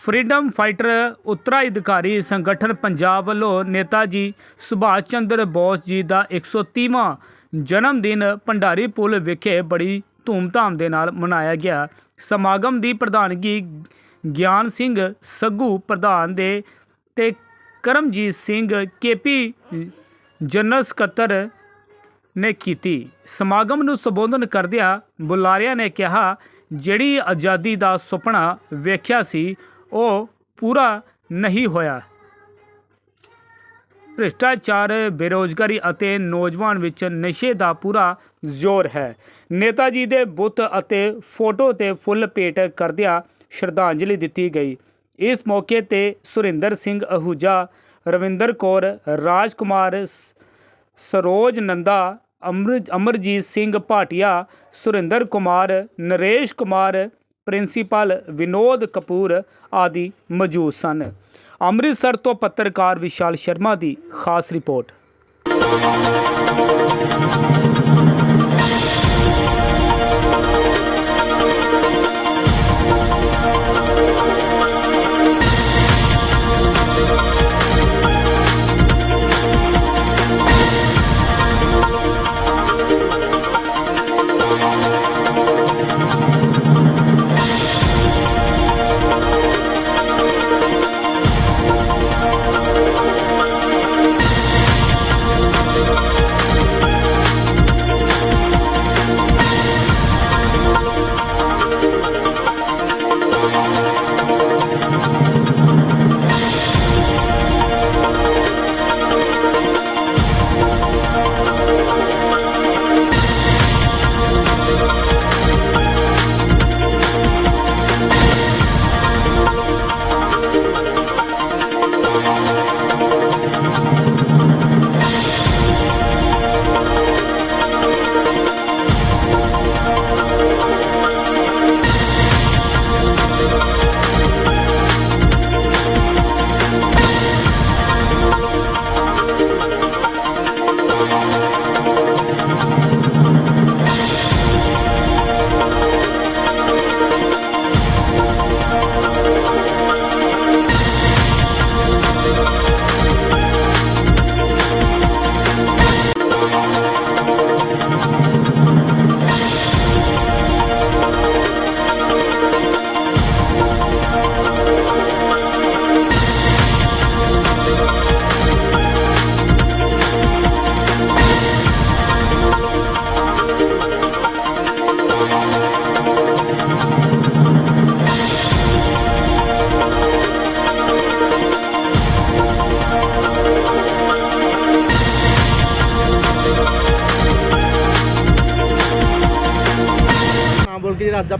Freedom fighter ਉਤਰਾਧਿਕਾਰੀ ਸੰਗਠਨ ਪੰਜਾਬ ਵੱਲੋਂ ਨੇਤਾ ਜੀ ਸੁਭਾਸ਼ ਚੰਦਰ ਬੋਸ ਜੀ ਦਾ 130ਵਾਂ ਜਨਮ ਦਿਨ ਭੰਡਾਰੀ ਪੁਲ ਵਿਖੇ ਬੜੀ ਧੂਮਧਾਮ ਦੇ ਨਾਲ ਮਨਾਇਆ ਗਿਆ। ਸਮਾਗਮ ਦੀ ਪ੍ਰਧਾਨਗੀ ਗਿਆਨ ਸਿੰਘ ਸੱਗੂ ਪ੍ਰਧਾਨ ਦੇ ਤੇ ਕਰਮਜੀਤ ਸਿੰਘ ਕੇਪੀ ਜਨਰਲ ਸਕੱਤਰ ਨੇ ਕੀਤੀ। ਸਮਾਗਮ ਨੂੰ ਸੰਬੋਧਨ ਕਰਦਿਆਂ ਬੁਲਾਰਿਆ ਨੇ ਕਿਹਾ, ਜਿਹੜੀ ਆਜ਼ਾਦੀ ਦਾ ਸੁਪਨਾ ਵੇਖਿਆ ਸੀ, ਉਹ ਪੂਰਾ ਨਹੀਂ ਹੋਇਆ। ਭ੍ਰਿਸ਼ਟਾਚਾਰ, ਬੇਰੋਜ਼ਗਾਰੀ ਅਤੇ ਨੌਜਵਾਨ ਵਿੱਚ ਨਸ਼ੇ ਦਾ ਪੂਰਾ ਜ਼ੋਰ ਹੈ। ਨੇਤਾ ਜੀ ਦੇ ਬੁੱਤ ਅਤੇ ਫੋਟੋ ਤੇ ਫੁੱਲ ਭੇਟ ਕਰਦਿਆਂ ਸ਼ਰਧਾਂਜਲੀ ਦਿੱਤੀ ਗਈ। ਇਸ ਮੌਕੇ ਤੇ ਸੁਰਿੰਦਰ ਸਿੰਘ ਅਹੂਜਾ, ਰਵਿੰਦਰ ਕੌਰ ਰਾਜ ਕੁਮਾਰ ਸਰੋਜ ਨੰਦਾ ਅਮਰ ਅਮਰਜੀਤ ਸਿੰਘ ਭਾਟੀਆ, ਸੁਰਿੰਦਰ ਕੁਮਾਰ, ਨਰੇਸ਼ ਕੁਮਾਰ, ਪ੍ਰਿੰਸੀਪਲ ਵਿਨੋਦ ਕਪੂਰ ਆਦਿ ਮੌਜੂਦ ਸਨ। ਅੰਮ੍ਰਿਤਸਰ ਤੋਂ ਪੱਤਰਕਾਰ ਵਿਸ਼ਾਲ ਸ਼ਰਮਾ ਦੀ ਖਾਸ ਰਿਪੋਰਟ।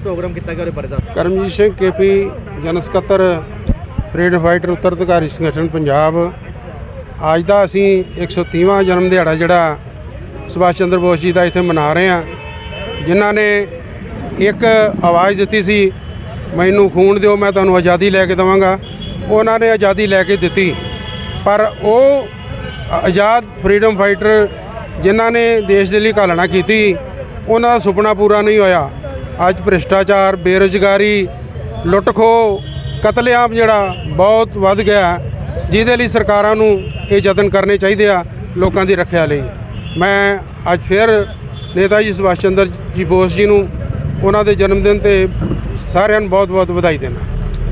ਪ੍ਰੋਗਰਾਮ ਕੀਤਾ ਗਿਆ ਉਹਦੇ ਬਾਰੇ ਦੱਸੋ ਕਰਮਜੀਤ ਸਿੰਘ ਕੇਪੀ ਜਨ ਸਕੱਤਰ ਪਰੇਡ ਫਾਈਟਰ ਉੱਤਰ ਅਧਿਕਾਰੀ ਸੰਗਠਨ ਪੰਜਾਬ। ਅੱਜ ਦਾ ਅਸੀਂ 130ਵਾਂ ਜਨਮ ਦਿਹਾੜਾ ਜਿਹੜਾ ਸੁਭਾਸ਼ ਚੰਦਰ ਬੋਸ ਜੀ ਦਾ ਇੱਥੇ ਮਨਾ ਰਹੇ ਹਾਂ। ਜਿਨ੍ਹਾਂ ਨੇ ਇੱਕ ਆਵਾਜ਼ ਦਿੱਤੀ ਸੀ, ਮੈਨੂੰ ਖੂਨ ਦਿਓ, ਮੈਂ ਤੁਹਾਨੂੰ ਆਜ਼ਾਦੀ ਲੈ ਕੇ ਦਵਾਂਗਾ। ਉਹਨਾਂ ਨੇ ਆਜ਼ਾਦੀ ਲੈ ਕੇ ਦਿੱਤੀ। ਪਰ ਉਹ ਆਜ਼ਾਦ ਫਰੀडम ਫਾਈਟਰ ਜਿਨ੍ਹਾਂ ਨੇ ਦੇਸ਼ ਦੇ ਲਈ ਘਾਲਣਾ ਕੀਤੀ, ਉਹਨਾਂ ਦਾ ਸੁਪਨਾ ਪੂਰਾ ਨਹੀਂ ਹੋਇਆ। ਅੱਜ ਭ੍ਰਿਸ਼ਟਾਚਾਰ, ਬੇਰੁਜ਼ਗਾਰੀ ਲੁੱਟਖੋ ਕਤਲੇਆਮ ਜਿਹੜਾ ਬਹੁਤ ਵੱਧ ਗਿਆ ਜਿਹਦੇ ਲਈ ਸਰਕਾਰਾਂ ਨੂੰ ਇਹ ਯਤਨ ਕਰਨੇ ਚਾਹੀਦੇ ਆ ਲੋਕਾਂ ਦੀ ਰੱਖਿਆ ਲਈ। ਮੈਂ ਅੱਜ ਫਿਰ ਨੇਤਾ ਜੀ ਸੁਭਾਸ਼ ਚੰਦਰ ਜੀ ਬੋਸ ਜੀ ਨੂੰ ਉਹਨਾਂ ਦੇ ਜਨਮ ਦਿਨ ਤੇ ਸਾਰਿਆਂ ਨੂੰ ਬਹੁਤ-ਬਹੁਤ ਵਧਾਈ ਦੇਣਾ।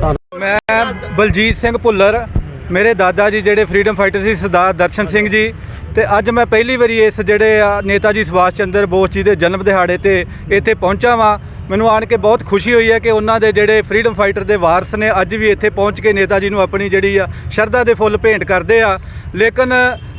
ਧੰਨਵਾਦ। ਮੈਂ ਬਲਜੀਤ ਸਿੰਘ ਭੁੱਲਰ, ਮੇਰੇ ਦਾਦਾ ਜੀ ਜਿਹੜੇ ਫਰੀडम ਫਾਈਟਰ ਸੀ, ਸਰਦਾਰ ਦਰਸ਼ਨ ਸਿੰਘ ਜੀ। ਤੇ ਅੱਜ ਮੈਂ ਪਹਿਲੀ ਵਾਰੀ ਇਸ ਜਿਹੜੇ ਆ ਨੇਤਾ ਜੀ ਸੁਭਾਸ਼ ਚੰਦਰ ਬੋਸ ਜੀ ਦੇ ਜਨਮ ਦਿਹਾੜੇ ਤੇ ਇੱਥੇ ਪਹੁੰਚਾ ਵਾਂ। ਮੈਨੂੰ ਆਣ ਕੇ ਬਹੁਤ ਖੁਸ਼ੀ ਹੋਈ ਹੈ ਕਿ ਉਹਨਾਂ ਦੇ ਜਿਹੜੇ ਫਰੀडम ਫਾਈਟਰ ਦੇ ਵਾਰਸ ਨੇ ਅੱਜ ਵੀ ਇੱਥੇ ਪਹੁੰਚ ਕੇ ਨੇਤਾ ਜੀ ਨੂੰ ਆਪਣੀ ਜਿਹੜੀ ਆ ਸ਼ਰਧਾ ਦੇ ਫੁੱਲ ਭੇਂਟ ਕਰਦੇ ਆ। ਲੇਕਿਨ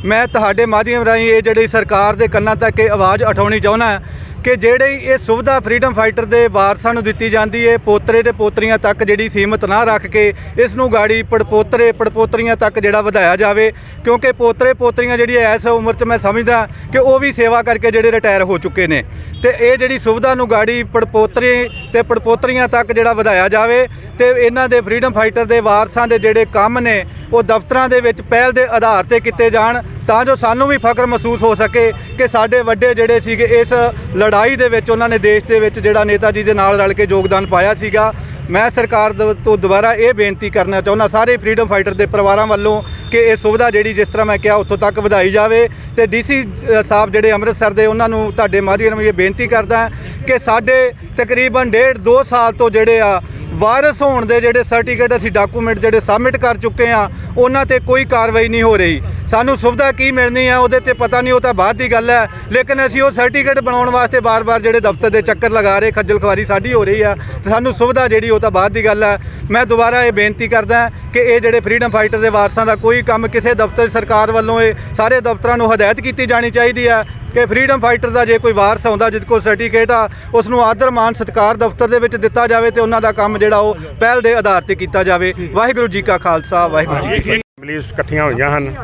ਮੈਂ ਤੁਹਾਡੇ ਮਾਧਿਅਮ ਰਾਹੀਂ ਇਹ ਜਿਹੜੀ ਸਰਕਾਰ ਦੇ ਕੰਨਾਂ ਤੱਕ ਇਹ ਆਵਾਜ਼ ਉਠਾਉਣੀ ਚਾਹੁੰਦਾ ਕਿ ਜਿਹੜੀ ਇਹ ਸੁਵਿਧਾ ਫਰੀडम ਫਾਈਟਰ ਦੇ ਵਾਰਸਾਂ ਨੂੰ ਦਿੱਤੀ ਜਾਂਦੀ ਹੈ, ਪੋਤਰੇ ਤੇ ਪੋਤਰੀਆਂ ਤੱਕ ਜਿਹੜੀ ਸੀਮਤ ਨਾ ਰੱਖ ਕੇ ਇਸ ਨੂੰ ਗਾੜੀ ਪੜਪੋਤਰੇ, ਪੜਪੋਤਰੀਆਂ ਤੱਕ ਜਿਹੜਾ ਵਧਾਇਆ ਜਾਵੇ, ਕਿਉਂਕਿ ਪੋਤਰੇ, ਪੋਤਰੀਆਂ ਜਿਹੜੀ ਇਸ ਉਮਰ 'ਚ ਮੈਂ ਸਮਝਦਾ ਕਿ ਉਹ ਵੀ ਸੇਵਾ ਕਰਕੇ ਜਿਹੜੇ ਰਿਟਾਇਰ ਹੋ ਚੁੱਕੇ ਨੇ। ਤੇ ਇਹ ਜਿਹੜੀ ਸੁਵਿਧਾ ਨੂੰ ਗਾੜੀ ਪੜਪੋਤਰੇ ਤੇ ਪੜਪੋਤਰੀਆਂ ਤੱਕ ਜਿਹੜਾ ਵਧਾਇਆ ਜਾਵੇ ਤੇ ਇਹਨਾਂ ਦੇ ਫਰੀडम ਫਾਈਟਰ ਦੇ ਵਾਰਸਾਂ ਦੇ ਜਿਹੜੇ ਕੰਮ ਨੇ, ਉਹ ਦਫ਼ਤਰਾਂ ਦੇ ਵਿੱਚ ਪਹਿਲ ਦੇ ਆਧਾਰ ਤੇ ਕੀਤੇ ਜਾਣ ਤਾਂ ਜੋ ਸਾਨੂੰ ਵੀ ਫਖਰ ਮਹਿਸੂਸ ਹੋ ਸਕੇ ਕਿ ਸਾਡੇ ਵੱਡੇ ਜਿਹੜੇ ਸੀਗੇ ਇਸ ਲੜਾਈ ਦੇ ਵਿੱਚ ਉਹਨਾਂ ਨੇ ਦੇਸ਼ ਦੇ ਵਿੱਚ ਜਿਹੜਾ ਨੇਤਾ ਜੀ ਦੇ ਨਾਲ ਰਲ ਕੇ ਯੋਗਦਾਨ ਪਾਇਆ ਸੀਗਾ। ਮੈਂ ਸਰਕਾਰ ਤੋਂ ਦੁਬਾਰਾ ਇਹ ਬੇਨਤੀ ਕਰਨਾ ਚਾਹੁੰਦਾ, ਸਾਰੇ ਫਰੀडम ਫਾਈਟਰ ਦੇ ਪਰਿਵਾਰਾਂ ਵੱਲੋਂ ਕਿ ਇਹ ਸੁਵਿਧਾ ਜਿਹੜੀ ਜਿਸ ਤਰ੍ਹਾਂ ਮੈਂ ਕਿਹਾ ਉੱਥੋਂ ਤੱਕ ਵਧਾਈ ਜਾਵੇ ਤੇ ਡੀਸੀ ਸਾਹਿਬ ਜਿਹੜੇ ਅੰਮ੍ਰਿਤਸਰ ਦੇ ਉਹਨਾਂ ਨੂੰ ਤੁਹਾਡੇ ਮਾਧਿਅਮ ਰਾਹੀਂ ਇਹ ਬੇਨਤੀ ਕਰਦਾ ਕਿ ਸਾਡੇ ਤਕਰੀਬਨ 1.5 2 ਸਾਲ ਤੋਂ ਜਿਹੜੇ ਆ ਵਾਇਰਸ ਹੋਣ ਦੇ ਜਿਹੜੇ ਸਰਟੀਫਿਕੇਟ ਅਸੀਂ ਡਾਕੂਮੈਂਟ ਜਿਹੜੇ ਸਬਮਿਟ ਕਰ ਚੁੱਕੇ ਆ ਉਹਨਾਂ ਤੇ ਕੋਈ ਕਾਰਵਾਈ ਨਹੀਂ ਹੋ ਰਹੀ। ਸਾਨੂੰ ਸੁਵਿਧਾ ਕੀ ਮਿਲਣੀ ਆ, ਉਹਦੇ ਤੇ ਪਤਾ ਨਹੀਂ, ਉਹ ਤਾਂ ਬਾਅਦ ਦੀ ਗੱਲ ਹੈ। ਲੇਕਿਨ ਅਸੀਂ ਉਹ ਸਰਟੀਫਿਕੇਟ ਬਣਾਉਣ ਵਾਸਤੇ ਬਾਰ-ਬਾਰ ਜਿਹੜੇ ਦਫ਼ਤਰ ਦੇ ਚੱਕਰ ਲਗਾ ਰਹੇ, ਖੱਜਲ ਖਵਾਰੀ ਸਾਡੀ ਹੋ ਰਹੀ ਆ ਸਾਨੂੰ ਸੁਵਿਧਾ ਜਿਹੜੀ, ਉਹ ਤਾਂ ਬਾਅਦ ਦੀ ਗੱਲ ਹੈ। ਮੈਂ ਦੁਬਾਰਾ ਇਹ ਬੇਨਤੀ ਕਰਦਾ ਕਿ ਇਹ ਜਿਹੜੇ ਫਰੀडम ਫਾਈਟਰ ਦੇ ਵਾਰਸਾਂ ਦਾ ਕੋਈ ਕੰਮ ਕਿਸੇ ਦਫ਼ਤਰ, ਸਰਕਾਰ ਵੱਲੋਂ ਇਹ ਸਾਰੇ ਦਫ਼ਤਰਾਂ ਨੂੰ ਹਦਾਇਤ ਕੀਤੀ ਜਾਣੀ ਚਾਹੀਦੀ ਹੈ ਕਿ ਫਰੀडम ਫਾਈਟਰ ਦਾ ਜੇ ਕੋਈ ਵਾਰਸ ਆਉਂਦਾ ਜਿਸ ਕੋਲ ਸਰਟੀਫਿਕੇਟ ਆ ਉਸ ਨੂੰ ਆਦਰ ਮਾਨ ਸਤਕਾਰ ਦਫ਼ਤਰ ਦੇ ਵਿੱਚ ਦਿੱਤਾ ਜਾਵੇ ਤੇ ਉਹਨਾਂ ਦਾ ਕੰਮ ਜਿਹੜਾ ਉਹ ਪਹਿਲ ਦੇ ਆਧਾਰ ਤੇ ਕੀਤਾ ਜਾਵੇ। ਵਾਹਿਗੁਰੂ ਜੀ ਕਾ ਖਾਲਸਾ, ਵਾਹਿਗੁਰੂ ਜੀ ਕੀ ਫਤਿਹ। ਇਕੱਠੀਆਂ ਹੋਈਆਂ ਹਨ।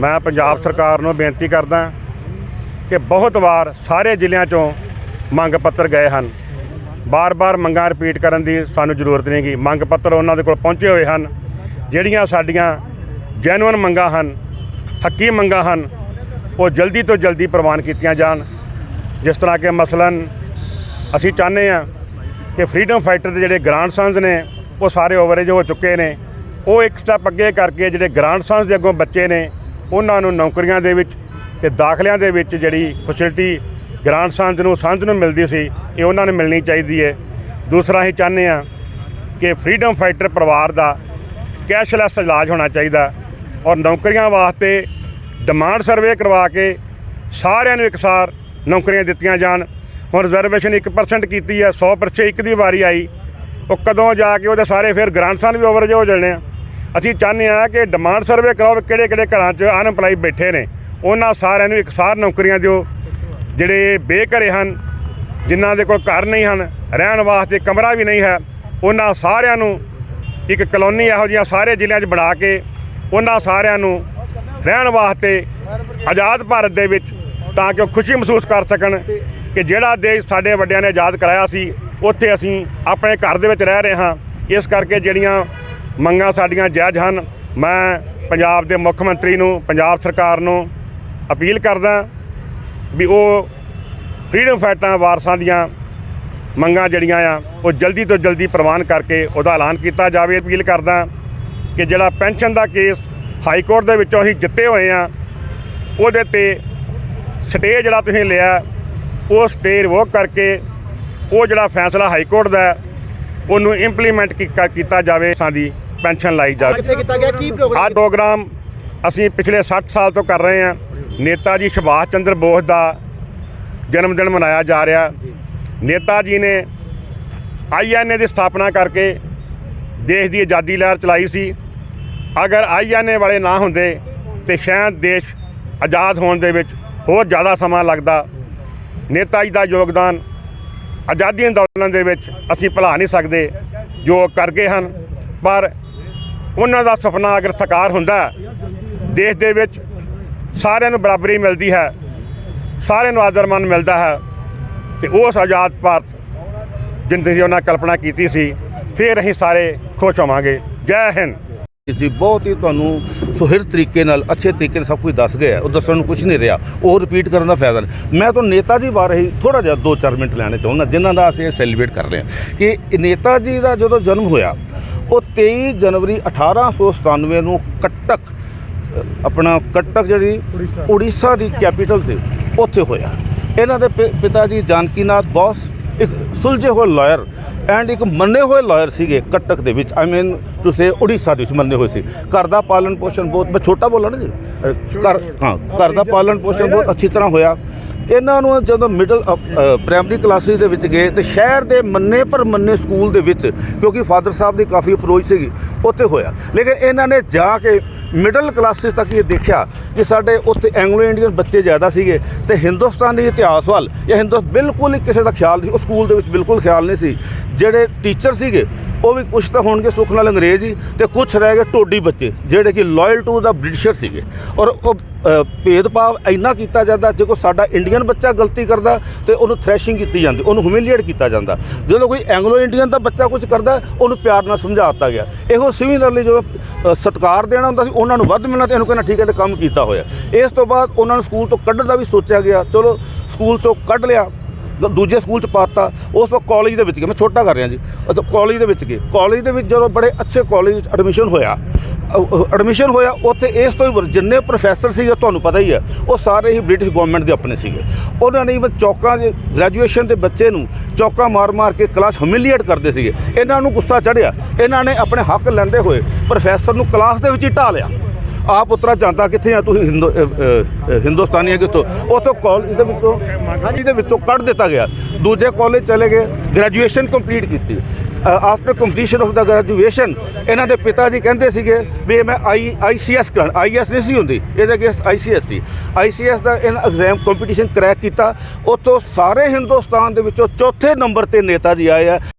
ਮੈਂ ਪੰਜਾਬ ਸਰਕਾਰ ਨੂੰ ਬੇਨਤੀ ਕਰਦਾ ਕਿ ਬਹੁਤ ਵਾਰ ਸਾਰੇ ਜ਼ਿਲ੍ਹਿਆਂ ਚੋਂ ਮੰਗ ਪੱਤਰ ਗਏ ਹਨ। ਬਾਰ-ਬਾਰ ਮੰਗਾਂ ਰਿਪੀਟ ਕਰਨ ਦੀ ਸਾਨੂੰ ਜ਼ਰੂਰਤ ਨਹੀਂ ਗੀ। ਮੰਗ ਪੱਤਰ ਉਹਨਾਂ ਦੇ ਕੋਲ ਪਹੁੰਚੇ ਹੋਏ ਹਨ, ਜਿਹੜੀਆਂ ਸਾਡੀਆਂ ਜੈਨੂਅਨ ਮੰਗਾਂ ਹਨ, ਹੱਕੀ ਮੰਗਾਂ ਹਨ, ਉਹ ਜਲਦੀ ਤੋਂ ਜਲਦੀ ਪ੍ਰਵਾਨ ਕੀਤੀਆਂ ਜਾਣ। ਜਿਸ ਤਰ੍ਹਾਂ ਕਿ ਮਸਲਨ, ਅਸੀਂ ਚਾਹੁੰਦੇ ਹਾਂ ਕਿ ਫਰੀडम ਫਾਈਟਰ ਦੇ ਜਿਹੜੇ ਗ੍ਰਾਂਡ ਸਨਸ ਨੇ, ਉਹ ਸਾਰੇ ਓਵਰੇਜ ਹੋ ਚੁੱਕੇ ਨੇ। ਉਹ ਇੱਕ ਸਟੈਪ ਅੱਗੇ ਕਰਕੇ ਜਿਹੜੇ ਗ੍ਰਾਂਡ ਸਨਸ ਦੇ ਅੱਗੋਂ ਬੱਚੇ ਨੇ ਉਹਨਾਂ ਨੂੰ ਨੌਕਰੀਆਂ ਦੇ ਵਿੱਚ ਤੇ ਦਾਖਲਿਆਂ ਦੇ ਵਿੱਚ ਜਿਹੜੀ ਫੈਸਿਲਿਟੀ ਗ੍ਰਾਂਡ ਸਨਸ ਨੂੰ ਸੰਸ ਨੂੰ ਮਿਲਦੀ ਸੀ, ਇਹ ਉਹਨਾਂ ਨੂੰ ਮਿਲਣੀ ਚਾਹੀਦੀ ਹੈ। ਦੂਸਰਾ ਅਸੀਂ ਚਾਹੁੰਦੇ ਹਾਂ ਕਿ ਫਰੀडम ਫਾਈਟਰ ਪਰਿਵਾਰ ਦਾ ਕੈਸ਼ਲੈਸ ਇਲਾਜ ਹੋਣਾ ਚਾਹੀਦਾ ਔਰ ਨੌਕਰੀਆਂ ਵਾਸਤੇ ਡਿਮਾਂਡ ਸਰਵੇ ਕਰਵਾ ਕੇ ਸਾਰਿਆਂ ਨੂੰ ਇਕਸਾਰ ਨੌਕਰੀਆਂ ਦਿੱਤੀਆਂ ਜਾਣ। ਹੁਣ ਰਿਜ਼ਰਵੇਸ਼ਨ 1% ਕੀਤੀ ਹੈ 100% ਇੱਕ ਦੀ ਵਾਰੀ ਆਈ। ਉਹ ਕਦੋਂ ਜਾ ਕੇ ਉਹਦੇ ਸਾਰੇ ਫਿਰ ਗ੍ਰਾਂਟਸਾਂ ਵੀ ਓਵਰ ਹੋ ਜਾਣੇ ਆ। ਅਸੀਂ ਚਾਹੁੰਦੇ ਆ ਕਿ ਡਿਮਾਂਡ ਸਰਵੇ ਕਰਾਓ ਵੀ ਕਿਹੜੇ ਕਿਹੜੇ ਘਰਾਂ 'ਚ ਅਨਪਲਾਈ ਬੈਠੇ ਨੇ। ਉਹਨਾਂ ਸਾਰਿਆਂ ਨੂੰ ਇਕਸਾਰ ਨੌਕਰੀਆਂ ਦਿਓ। ਜਿਹੜੇ ਬੇਘਰੇ ਹਨ, ਜਿਨ੍ਹਾਂ ਦੇ ਕੋਲ ਘਰ ਨਹੀਂ ਹਨ, ਰਹਿਣ ਵਾਸਤੇ ਕਮਰਾ ਵੀ ਨਹੀਂ ਹੈ, ਉਹਨਾਂ ਸਾਰਿਆਂ ਨੂੰ ਇੱਕ ਕਲੋਨੀ ਇਹੋ ਜਿਹੀਆਂ ਸਾਰੇ ਜ਼ਿਲ੍ਹਿਆਂ 'ਚ ਬਣਾ ਕੇ ਉਹਨਾਂ ਸਾਰਿਆਂ ਨੂੰ ਰਹਿਣ ਵਾਸਤੇ ਆਜ਼ਾਦ ਭਾਰਤ ਦੇ ਵਿੱਚ ਤਾਂ ਕਿ ਉਹ ਖੁਸ਼ੀ ਮਹਿਸੂਸ ਕਰ ਸਕਣ ਕਿ ਜਿਹੜਾ ਦੇਸ਼ ਸਾਡੇ ਵੱਡਿਆਂ ਨੇ ਆਜ਼ਾਦ ਕਰਾਇਆ ਸੀ, ਉੱਥੇ ਅਸੀਂ ਆਪਣੇ ਘਰ ਦੇ ਵਿੱਚ ਰਹਿ ਰਹੇ ਹਾਂ। ਇਸ ਕਰਕੇ ਜਿਹੜੀਆਂ ਮੰਗਾਂ ਸਾਡੀਆਂ ਜਾਇਜ਼ ਹਨ। ਮੈਂ ਪੰਜਾਬ ਦੇ ਮੁੱਖ ਮੰਤਰੀ ਨੂੰ, ਪੰਜਾਬ ਸਰਕਾਰ ਨੂੰ ਅਪੀਲ ਕਰਦਾ ਵੀ ਉਹ ਫਰੀडम ਫਾਈਟਰਾਂ ਵਾਰਸਾਂ ਦੀਆਂ ਮੰਗਾਂ ਜਿਹੜੀਆਂ ਆ, ਉਹ ਜਲਦੀ ਤੋਂ ਜਲਦੀ ਪ੍ਰਵਾਨ ਕਰਕੇ ਉਹਦਾ ਐਲਾਨ ਕੀਤਾ ਜਾਵੇ। ਅਪੀਲ ਕਰਦਾ ਕਿ ਜਿਹੜਾ ਪੈਨਸ਼ਨ ਦਾ ਕੇਸ ਹਾਈ ਕੋਰਟ ਦੇ ਵਿੱਚੋਂ ਅਸੀਂ ਜਿੱਤੇ ਹੋਏ ਆ, ਉਹਦੇ ਤੇ ਸਟੇ ਜਿਹੜਾ ਤੁਸੀਂ ਲਿਆ, ਉਹ ਸਟੇ ਰਿਵੋਕ ਕਰਕੇ ਉਹ ਜਿਹੜਾ ਫੈਸਲਾ ਹਾਈ ਕੋਰਟ ਦਾ ਉਹਨੂੰ ਇੰਪਲੀਮੈਂਟ ਕੀਤਾ ਜਾਵੇ ਸਾਡੀ ਪੈਨਸ਼ਨ ਲਾਈ ਜਾਵੇ ਕਿੱਥੇ ਕੀਤਾ ਗਿਆ? ਕੀ ਪ੍ਰੋਗਰਾਮ ਆਹ ਪ੍ਰੋਗਰਾਮ ਅਸੀਂ ਪਿਛਲੇ 60 ਸਾਲ ਤੋਂ ਕਰ ਰਹੇ ਹਾਂ। ਨੇਤਾ ਜੀ ਸੁਭਾਸ਼ ਚੰਦਰ ਬੋਸ ਦਾ ਜਨਮ ਦਿਨ ਮਨਾਇਆ ਜਾ ਰਿਹਾ। ਨੇਤਾ ਜੀ ਨੇ ਆਈਐਨਏ ਦੀ ਸਥਾਪਨਾ ਕਰਕੇ ਦੇਸ਼ ਦੀ ਆਜ਼ਾਦੀ ਲਹਿਰ ਚਲਾਈ ਸੀ। ਅਗਰ ਆਈਐਨਏ ਵਾਲੇ ਨਾ ਹੁੰਦੇ ਤੇ ਸ਼ਾਇਦ ਦੇਸ਼ ਆਜ਼ਾਦ ਹੋਣ ਦੇ ਵਿੱਚ ਹੋਰ ਜ਼ਿਆਦਾ ਸਮਾਂ ਲੱਗਦਾ। ਨੇਤਾ ਜੀ ਦਾ ਯੋਗਦਾਨ ਆਜ਼ਾਦੀ ਅੰਦੋਲਨ ਦੇ ਵਿੱਚ ਅਸੀਂ ਭੁਲਾ ਨਹੀਂ ਸਕਦੇ। ਜੋ ਕਰ ਗਏ ਹਨ ਪਰ ਉਹਨਾਂ ਦਾ ਸੁਪਨਾ ਅਗਰ ਸਾਕਾਰ ਹੁੰਦਾ ਦੇਸ਼ ਦੇ ਵਿੱਚ ਸਾਰਿਆਂ ਨੂੰ ਬਰਾਬਰੀ ਮਿਲਦੀ ਹੈ, ਸਾਰਿਆਂ ਨੂੰ ਆਦਰ ਮਾਨ ਮਿਲਦਾ ਹੈ, ਤੇ ਉਸ ਆਜ਼ਾਦ ਭਾਰਤ ਜਿੰਦਗੀ ਦੀ ਉਹਨਾਂ ਕਲਪਨਾ ਕੀਤੀ ਸੀ, ਫਿਰ ਅਸੀਂ ਸਾਰੇ ਖੁਸ਼ ਹੋਵਾਂਗੇ। ਜੈ ਹਿੰਦ। ਜੀ ਬਹੁਤ ਹੀ ਤੁਹਾਨੂੰ ਸੁਹਿਰ ਤਰੀਕੇ ਨਾਲ ਅੱਛੇ ਤਰੀਕੇ ਨਾਲ ਸਭ ਕੁਝ ਦੱਸ ਗਿਆ ਉਹ ਦੱਸਣ ਨੂੰ ਕੁਝ ਨਹੀਂ ਰਿਹਾ। ਉਹ ਰਿਪੀਟ ਕਰਨ ਦਾ ਫਾਇਦਾ ਨਹੀਂ। ਮੈਂ ਤੁਹਾਨੂੰ ਨੇਤਾ ਜੀ ਬਾਰੇ ਹੀ ਥੋੜਾ ਜਿਹਾ 2-4 ਮਿੰਟ ਲੈਣੇ ਚਾਹੁੰਦਾ ਜਿਨ੍ਹਾਂ ਦਾ ਅਸੀਂ ਸੈਲੀਬ੍ਰੇਟ ਕਰ ਰਹੇ ਹਾਂ ਕਿ ਨੇਤਾ ਜੀ ਦਾ ਜਦੋਂ ਜਨਮ ਹੋਇਆ ਉਹ 23 ਜਨਵਰੀ 1897 ਨੂੰ ਕੱਟਕ ਆਪਣਾ ਕੱਟਕ ਜਿਹੜੀ ਉੜੀਸਾ। ਦੀ ਕੈਪੀਟਲ ਸੀ ਉੱਥੇ ਹੋਇਆ। ਇਹਨਾਂ ਦੇ ਪਿਤਾ ਜੀ ਜਾਨਕੀਨਾਥ ਬੋਸ ਇੱਕ ਸੁਲਝੇ ਹੋਏ ਲਾਇਰ ਐਂਡ ਇੱਕ ਮੰਨੇ ਹੋਏ ਲਾਇਰ ਸੀਗੇ ਕੱਟਕ ਦੇ ਵਿੱਚ ਆਈ ਮੀਨ ਟੂ ਸੇ ਉੜੀਸਾ ਦੇ ਵਿੱਚ ਮੰਨੇ ਹੋਏ ਸੀ। ਘਰ ਦਾ ਪਾਲਣ ਪੋਸ਼ਣ ਬਹੁਤ ਮੈਂ ਛੋਟਾ ਬੋਲਾਂ ਨਾ ਜੀ। ਘਰ ਹਾਂ ਘਰ ਦਾ ਪਾਲਣ ਪੋਸ਼ਣ ਬਹੁਤ ਅੱਛੀ ਤਰ੍ਹਾਂ ਹੋਇਆ। ਇਹਨਾਂ ਨੂੰ ਜਦੋਂ ਮਿਡਲ ਪ੍ਰਾਇਮਰੀ ਕਲਾਸਿਸ ਦੇ ਵਿੱਚ ਗਏ ਤੇ ਸ਼ਹਿਰ ਦੇ ਮੰਨੇ ਪਰ ਮੰਨੇ ਸਕੂਲ ਦੇ ਵਿੱਚ ਕਿਉਂਕਿ ਫਾਦਰ ਸਾਹਿਬ ਦੀ ਕਾਫੀ ਅਪਰੋਚ ਸੀਗੀ ਉੱਥੇ ਹੋਇਆ। ਲੇਕਿਨ ਇਹਨਾਂ ਨੇ ਜਾ ਕੇ ਮਿਡਲ ਕਲਾਸਿਸ ਤੱਕ ਇਹ ਦੇਖਿਆ ਕਿ ਸਾਡੇ ਉੱਥੇ ਐਂਗਲੋ ਇੰਡੀਅਨ ਬੱਚੇ ਜ਼ਿਆਦਾ ਸੀਗੇ ਤੇ ਹਿੰਦੁਸਤਾਨੀ ਇਤਿਹਾਸ ਵੱਲ ਜਾਂ ਹਿੰਦੂ ਬਿਲਕੁਲ ਹੀ ਕਿਸੇ ਦਾ ਖਿਆਲ ਨਹੀਂ ਉਹ ਸਕੂਲ ਦੇ ਵਿੱਚ ਬਿਲਕੁਲ ਖਿਆਲ ਨਹੀਂ ਸੀ। ਜਿਹੜੇ ਟੀਚਰ ਸੀਗੇ ਉਹ ਵੀ ਕੁਝ ਤਾਂ ਹੋਣਗੇ ਸੁੱਖ ਨਾਲ ਅੰਗਰੇਜ਼ ਹੀ ਤੇ ਕੁਝ ਰਹਿ ਗਏ ਟੋਡੀ ਬੱਚੇ ਜਿਹੜੇ ਕਿ ਲਾਇਲ ਟੂ ਦਾ ਬ੍ਰਿਟਿਸ਼ਰ ਸੀਗੇ। ਔਰ ਉਹ ਭੇਦਭਾਵ ਇੰਨਾ ਕੀਤਾ ਜਾਂਦਾ ਜੇ ਕੋਈ ਸਾਡਾ ਇੰਡੀਅਨ ਬੱਚਾ ਗਲਤੀ ਕਰਦਾ ਤੇ ਉਹਨੂੰ ਥ੍ਰੈਸ਼ਿੰਗ ਕੀਤੀ ਜਾਂਦੀ ਉਹਨੂੰ ਹਿਊਮਿਲੀਏਟ ਕੀਤਾ ਜਾਂਦਾ। ਜਦੋਂ ਕੋਈ ਐਂਗਲੋ ਇੰਡੀਅਨ ਦਾ ਬੱਚਾ ਕੁਝ ਕਰਦਾ ਉਹਨੂੰ ਪਿਆਰ ਨਾਲ ਸਮਝਾ ਦਿੱਤਾ ਗਿਆ। ਇਹੋ ਸਿਮਿਲਰਲੀ ਜਦੋਂ ਅ, ਸਤਿਕਾਰ ਦੇਣਾ ਹੁੰਦਾ ਸੀ ਉਹਨਾਂ ਨੂੰ ਵੱਧ ਮਿਲਣਾ ਤੇ ਇਹਨੂੰ ਕਹਿੰਦਾ ਠੀਕ ਹੈ ਤੇ ਕੰਮ ਕੀਤਾ ਹੋਇਆ। ਇਸ ਤੋਂ ਬਾਅਦ ਉਹਨਾਂ ਨੂੰ ਸਕੂਲ ਤੋਂ ਕੱਢਣ ਦਾ ਵੀ ਸੋਚਿਆ ਗਿਆ। ਚਲੋ, ਸਕੂਲ ਤੋਂ ਕੱਢ ਲਿਆ। ਦ- ਦੂਜੇ ਸਕੂਲ ਚ ਪਾਤਾ, ਉਸ ਵਕਤ ਕਾਲਜ ਦੇ ਵਿੱਚ ਗਿਆ ਮੈਂ ਛੋਟਾ ਕਰ ਰਿਹਾ ਜੀ। ਅੱਛਾ ਕਾਲਜ ਦੇ ਵਿੱਚ ਗਏ। ਕਾਲਜ ਦੇ ਵਿੱਚ ਜਦੋਂ ਬੜੇ ਅੱਛੇ ਕਾਲਜ ਵਿੱਚ ਐਡਮਿਸ਼ਨ ਹੋਇਆ ਐਡਮਿਸ਼ਨ ਹੋਇਆ, ਉੱਥੇ ਇਸ ਤੋਂ ਹੀ ਵਰ- ਜਿੰਨੇ ਪ੍ਰੋਫੈਸਰ ਸੀਗੇ, ਤੁਹਾਨੂੰ ਪਤਾ ਹੀ ਹੈ, ਉਹ ਸਾਰੇ ਹੀ ਬ੍ਰਿਟਿਸ਼ ਗਵਰਨਮੈਂਟ ਦੇ ਆਪਣੇ ਸੀਗੇ। ਉਹਨਾਂ ਨੇ even ਚੌਕਾਂ 'ਚ ਗ੍ਰੈਜੂਏਸ਼ਨ ਦੇ ਬੱਚੇ ਨੂੰ ਚੌਕਾਂ ਮਾਰ-ਮਾਰ ਕੇ ਕਲਾਸ ਹਮਿਲੀਏਟ ਕਰਦੇ ਸੀਗੇ। ਇਹਨਾਂ ਨੂੰ ਗੁੱਸਾ ਚੜਿਆ ਇਹਨਾਂ ਨੇ ਆਪਣੇ ਹੱਕ ਲੈਂਦੇ ਹੋਏ ਪ੍ਰੋਫੈਸਰ ਨੂੰ ਕਲਾਸ ਦੇ ਵਿੱਚ ਹੀ ਢਾ ਲਿਆ। ਆਪ ਪੁੱਤਰਾ ਜਾਂਦਾ ਕਿੱਥੇ ਆ? ਤੁਸੀਂ ਹਿੰਦੂ ਹਿੰਦੁਸਤਾਨੀ ਆ ਕਿੱਥੋਂ? ਉਥੋਂ ਕਾਲਜ ਦੇ ਵਿੱਚੋਂ ਇਹਦੇ ਵਿੱਚੋਂ ਕੱਢ ਦਿੱਤਾ ਗਿਆ। ਦੂਜੇ ਕਾਲਜ ਚਲੇ ਗਏ ਗ੍ਰੈਜੂਏਸ਼ਨ ਕੰਪਲੀਟ ਕੀਤੀ। After completion of the graduation ਇਹਨਾਂ ਦੇ ਪਿਤਾ ਜੀ ਕਹਿੰਦੇ ਸੀਗੇ ਵੀ ਮੈਂ ਆਈ ਆਈਸੀਐਸ ਕਰਾਂ। ਆਈਐਸ ਨਹੀਂ ਸੀ ਹੁੰਦੀ, ਇਹਦੇ ਅਗੇਂਸਟ ਆਈਸੀਐਸ ਸੀ। ਆਈਸੀਐਸ ਦਾ ਇਹਨਾਂ ਐਗਜ਼ਾਮ ਕੰਪੀਟੀਸ਼ਨ ਕਰੈਕ ਕੀਤਾ। ਉਤੋਂ ਸਾਰੇ ਹਿੰਦੁਸਤਾਨ ਦੇ ਵਿੱਚੋਂ ਚੌਥੇ ਨੰਬਰ ਤੇ ਨੇਤਾ ਜੀ ਆਏ ਆ।